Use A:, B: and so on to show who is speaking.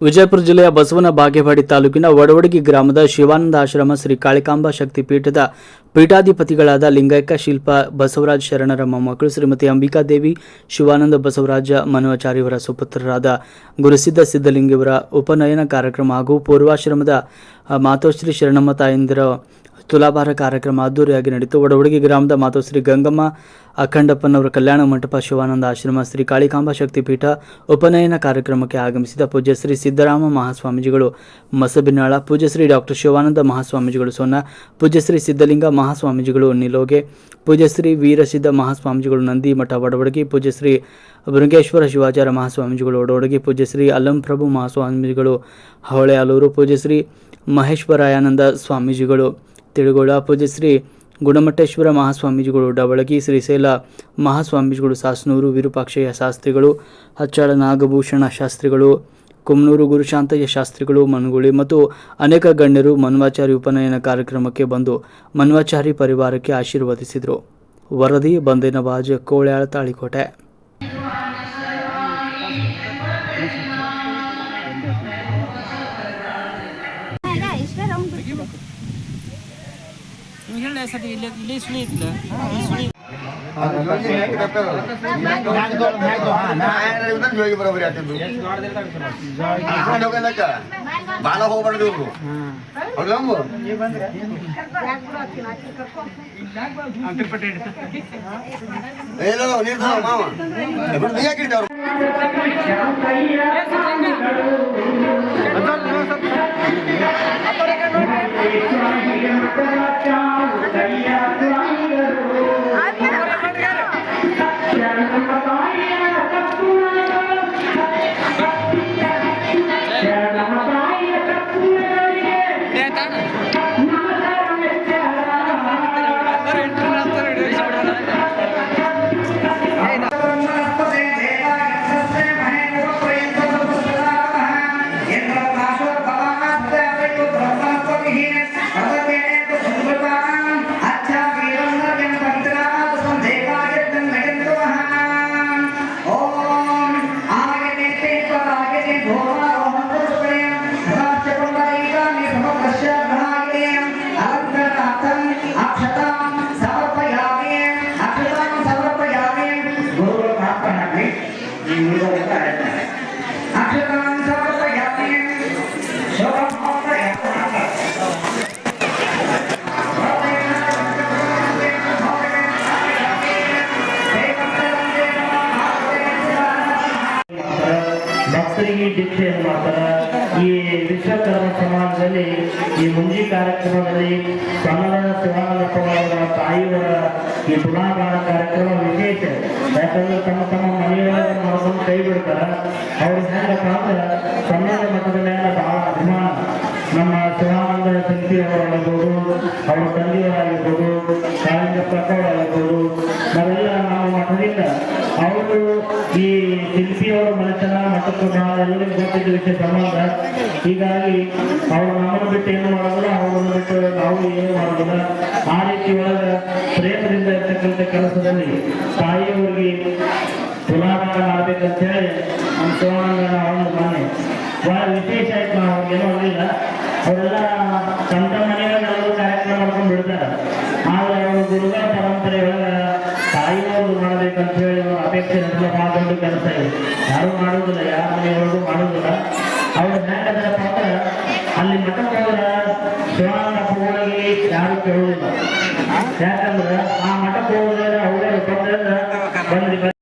A: ವಿಜಯಪುರ ಜಿಲ್ಲೆಯ ಬಸವನ ಬಾಗೇವಾಡಿ ತಾಲೂಕಿನ ವಡವಡಗಿ ಗ್ರಾಮದ ಶಿವಾನಂದ ಆಶ್ರಮ ಶ್ರೀ ಕಾಳಿಕಾಂಬ ಶಕ್ತಿ ಪೀಠದ ಪೀಠಾಧಿಪತಿಗಳಾದ ಲಿಂಗೈಕ ಶಿಲ್ಪ ಬಸವರಾಜ ಶರಣರ ಮೊಮ್ಮಕ್ಕಳು ಶ್ರೀಮತಿ ಅಂಬಿಕಾದೇವಿ ಶಿವಾನಂದ ಬಸವರಾಜ ಮನೋಚಾರ್ಯವರ ಸುಪುತ್ರರಾದ ಗುರುಸಿದ್ಧ ಸಿದ್ಧಲಿಂಗಿಯವರ ಉಪನಯನ ಕಾರ್ಯಕ್ರಮ ಹಾಗೂ ಪೂರ್ವಾಶ್ರಮದ ಮಾತೋಶ್ರೀ ಶರಣಮ್ಮ ತಾಯಂದಿರ ತುಲಾಭಾರ ಕಾರ್ಯಕ್ರಮ ಅದ್ದೂರಿಯಾಗಿ ನಡೆಯಿತು ಒಡಹುಡುಗಿ ಗ್ರಾಮದ ಮಾತೋಶ್ರೀ ಗಂಗಮ್ಮ, ಅಖಂಡಪ್ಪನವರ ಕಲ್ಯಾಣ ಮಂಟಪ, ಶಿವಾನಂದ ಆಶ್ರಮ, ಶ್ರೀ ಕಾಳಿಕಾಂಬ ಶಕ್ತಿಪೀಠ ಉಪನಯನ ಕಾರ್ಯಕ್ರಮಕ್ಕೆ ಆಗಮಿಸಿದ ಪೂಜ್ಯ ಶ್ರೀ ಸಿದ್ದರಾಮ ಮಹಾಸ್ವಾಮೀಜಿಗಳು. ಮಸಬಿನಾಳ, ಪೂಜ್ಯ ಶ್ರೀ ಡಾಕ್ಟರ್ ಶಿವಾನಂದ ಮಹಾಸ್ವಾಮೀಜಿಗಳು ಸೊನ್ನ ಪೂಜ್ಯ ಶ್ರೀ ಸಿದ್ಧಲಿಂಗ ಮಹಾಸ್ವಾಮೀಜಿಗಳು ನಿಲೋಗೆ. ಪೂಜ್ಯ ಶ್ರೀ ವೀರಸಿದ್ಧ ಮಹಾಸ್ವಾಮೀಜಿಗಳು ನಂದಿ ಮಠ ಒಡವಡಗಿ ಪೂಜ್ಯ ಶ್ರೀ ಭೃಂಗೇಶ್ವರ ಶಿವಾಚಾರ್ಯ ಮಹಾಸ್ವಾಮೀಜಿಗಳು ಒಡವಡಗಿ ಪೂಜ್ಯ ಶ್ರೀ ಅಲ್ಲಂಪ್ರಭು ಮಹಾಸ್ವಾಮೀಜಿಗಳು ಹೊಳೆಯಾಲೂರು ಅಲೂರು ಪೂಜ್ಯ ಶ್ರೀ ಮಹೇಶ್ವರಾಯಾನಂದ ಸ್ವಾಮೀಜಿಗಳು ತಿಳುಗೋಳ ಪೂಜ್ಯ ಶ್ರೀ ಗುಣಮಟ್ಟೇಶ್ವರ ಮಹಾಸ್ವಾಮೀಜಿಗಳು ಡವಳಗಿ ಶ್ರೀಶೈಲ ಮಹಾಸ್ವಾಮೀಜಿಗಳು ಸಾಸನೂರು, ವಿರೂಪಾಕ್ಷಯ್ಯ ಶಾಸ್ತ್ರಿಗಳು, ಹಚ್ಚಾಳ ನಾಗಭೂಷಣ ಶಾಸ್ತ್ರಿಗಳು ಕುಮ್ನೂರು ಗುರುಶಾಂತಯ್ಯ ಶಾಸ್ತ್ರಿಗಳು ಮನಗುಳಿ ಮತ್ತು ಅನೇಕ ಗಣ್ಯರು ಮನ್ವಾಚಾರಿ ಉಪನಯನ ಕಾರ್ಯಕ್ರಮಕ್ಕೆ ಬಂದು ಮನ್ವಾಚಾರಿ ಪರಿವಾರಕ್ಕೆ ಆಶೀರ್ವದಿಸಿದರು. ವರದಿ ಬಂದೇನವಾಜ್ ಕೋಳ್ಯಾಳ, ತಾಳಿಕೋಟೆ.
B: ಇಲ್ಲಿ ಇಷ್ಟೇ ರೌಂಡ್ ಬಿಡ್ತಿದೆ
C: ನಿಮ್ಗೆ ಹೇಳಿ ಸರ್ ಇಲ್ಲಿ ಇಲ್ಲಿ ಸುಳಿ ಇತ್ತಿಲ್ಲ ಇಲ್ಲಿ ಸುಳಿ
D: ಬರೋಬರಿ ಆಗ್ತದ್ದು ಬಾಲ ಹೋಗ್ಬಾರ್ದು ಇವ್ರು ಹೌದಮ್ಮ ಏನೋ ನೀರು ಮಾವ ನೀ ಯಾಕಿರ್ತೀವಿ ಅವ್ರು
E: ಅಕ್ಷತಾಂ ಸಮರ್ಪಯಾಮಿ ಶೋಭಂ
F: ಭಕ್ತರಿಗೆ ದೀಕ್ಷೆಯನ್ನು ಮಾಡ್ತಾರೆ ಈ ವಿಶ್ವಕರ್ಮ ಸಮಾಜದಲ್ಲಿ ಈ ಮುಂಜಿ ಕಾರ್ಯಕ್ರಮದಲ್ಲಿ ಕನ್ನಡ ಶಿವಾನಂದಪ್ಪನವರ ತಾಯಿಯವರ ಈ ತುಲಾಭಾರ ಕಾರ್ಯಕ್ರಮ ವಿಶೇಷ ಯಾಕಂದ್ರೆ ತಮ್ಮ ತಮ್ಮ ಮನೆಯೊಳಗೆ ಕೈ ಬಿಡ್ತಾರೆ ಅವರು ಹೆಂಗಪ್ಪ ಅಂದ್ರೆ ಕನ್ನಡ ಮಠದ ಮೇಲೆ ಬಹಳ ಅಭಿಮಾನ? ನಮ್ಮ ಶಿವಾನಂದ ತಂತಿಯವರಾಗಿರ್ಬೋದು ಅವರ ತಂದೆಯವರಾಗಿರ್ಬೋದು ಕಾಳಿಂಗ ಪ್ರಕವರಾಗಿರ್ಬೋದು ನಾವೆಲ್ಲ ನಾವು ಮಠದಿಂದ ಅವರು ಈ ಶಿಲ್ಪಿಯವರ ಮನೆತನ ಮಠಕ್ಕೆ ನಾವು ಎಲ್ಲರಿಗೂ ಗೊತ್ತಿದ್ದ ವಿಷಯ ಸಂಬಂಧ. ಹೀಗಾಗಿ ಅವರು ನಮ್ಮನ್ನು ಬಿಟ್ಟು ಏನು ಮಾಡೋದಿಲ್ಲ, ಅವರನ್ನು ಬಿಟ್ಟು ನಾವು ಏನು ಮಾಡೋದಿಲ್ಲ. ಆ ರೀತಿ ಒಳಗೆ ಪ್ರೇಮದಿಂದ ಇರ್ತಕ್ಕಂಥ ಕೆಲಸದಲ್ಲಿ ತಾಯಿಯವರಿಗೆ ತುಲಾಭಾರ ಮಾಡ್ಬೇಕಂತ ಹೇಳಿ ನಮ್ಮ ಶಿವಾನಂದನ ಒಂದು ಮನೆ ಬಹಳ ವಿಶೇಷ ಆಯ್ತು ನಾವು ಏನೋ ಆಗಲಿಲ್ಲ ಅವರೆಲ್ಲ ತಮ್ಮ ತಮ್ಮ ಮನೆಯಲ್ಲಿ ಎಲ್ಲರೂ ಕಾರ್ಯಕ್ರಮ ಮಾಡ್ಕೊಂಡು ಬಿಡ್ತಾರೆ ಆದ್ರೆ ಅವರು ಗುರುಗಳ ಪರಂಪರೆ ಒಳಗೆ ತಾಯಿಯವರು ಮಾಡಬೇಕಂತ ಹೇಳಿ ಅವ್ರ ಅಪೇಕ್ಷೆ ನನ್ನ ಭಾಳ ದೊಡ್ಡ ಕೆಲಸ ಇದೆ. ಯಾರು ಮಾಡುವುದಿಲ್ಲ, ಯಾರ ಮನೆಯವರೆಗೂ ಮಾಡುವುದಿಲ್ಲ. ಅವ್ರ ಹೆಂಗದರಪ್ಪ ಅಂದ್ರೆ ಅಲ್ಲಿ ಮಠಕ್ಕೆ ಹೋದ್ರೆ ಶಿವಾನಂದ ಪೂರ್ಣಿಗೆ ಯಾರು ಕೇಳುವುದಿಲ್ಲ. ಯಾಕಂದ್ರೆ ಆ ಮಠಕ್ಕೆ ಹೋದ್ರೆ ಅವರೇ ಬಂದ್ರೆ ಬಂದ್ರಿ